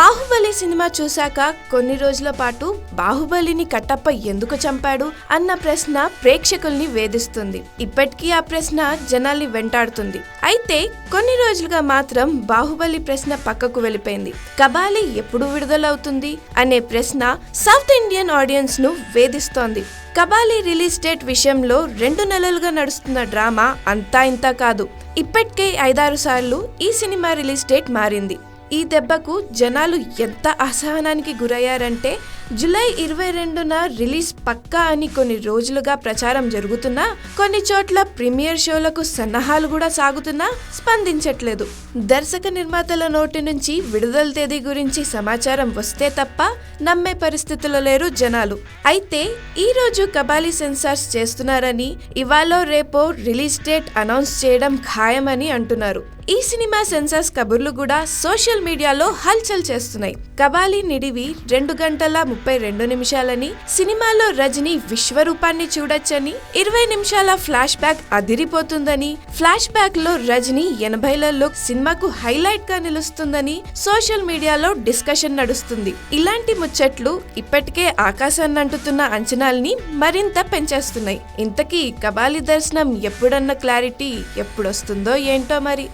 Baahubali cinema చూశాక కొన్ని రోజుల పాటు బాహుబలిని కట్టప్ప ఎందుకు చంపాడు అన్న ప్రశ్న ప్రేక్షకుల్ని వేధిస్తుంది. ఇప్పటికీ ఆ ప్రశ్న జనాల్ని వెంటాడుతుంది. అయితే కొన్ని రోజులుగా మాత్రం బాహుబలి ప్రశ్న పక్కకు వెళ్ళిపోయింది. కబాలి ఎప్పుడు విడుదలవుతుంది అనే ప్రశ్న సౌత్ ఇండియన్ ఆడియన్స్ను వేధిస్తోంది. కబాలి రిలీజ్ డేట్ విషయంలో రెండు నెలలుగా నడుస్తున్న డ్రామా అంతా ఇంతా కాదు. ఇప్పటికే ఐదారు సార్లు ఈ సినిమా రిలీజ్ డేట్ మారింది. ఈ దెబ్బకు జనాలు ఎంత అసహనానికి గురయ్యారంటే జూలై ఇరవై రెండున రిలీజ్ పక్కా అని కొన్ని రోజులుగా ప్రచారం జరుగుతున్నా కొన్ని చోట్ల ప్రీమియర్ షోలకు సన్నాహాలు కూడా సాగుతున్నా స్పందించట్లేదు. దర్శక నిర్మాతల నోటి నుంచి విడుదల తేదీ గురించి సమాచారం వస్తే తప్ప నమ్మే పరిస్థితిలో లేరు జనాలు. అయితే ఈ రోజు కబాలి సెన్సార్స్ చేస్తున్నారని ఇవాళ రేపో రిలీజ్ డేట్ అనౌన్స్ చేయడం ఖాయమని అంటున్నారు. ఈ సినిమా సెన్సార్స్ కబుర్లు కూడా సోషల్ మీడియాలో హల్చల్ చేస్తున్నాయి. కబాలి నిడివి రెండు గంటల ముప్పై రెండు నిమిషాలని సినిమాలో రజనీ విశ్వరూపాన్ని చూడొచ్చని ఇరవై నిమిషాల ఫ్లాష్ బ్యాక్ అదిరిపోతుందని ఫ్లాష్ బ్యాక్లో రజనీ ఎనభైలలో సినిమాకు హైలైట్గా నిలుస్తుందని సోషల్ మీడియాలో డిస్కషన్ నడుస్తుంది. ఇలాంటి ముచ్చట్లు ఇప్పటికే ఆకాశాన్ని అంటుతున్న అంచనాల్ని మరింత పెంచేస్తున్నాయి. ఇంతకీ కబాలి దర్శనం ఎప్పుడన్న క్లారిటీ ఎప్పుడొస్తుందో ఏంటో మరి?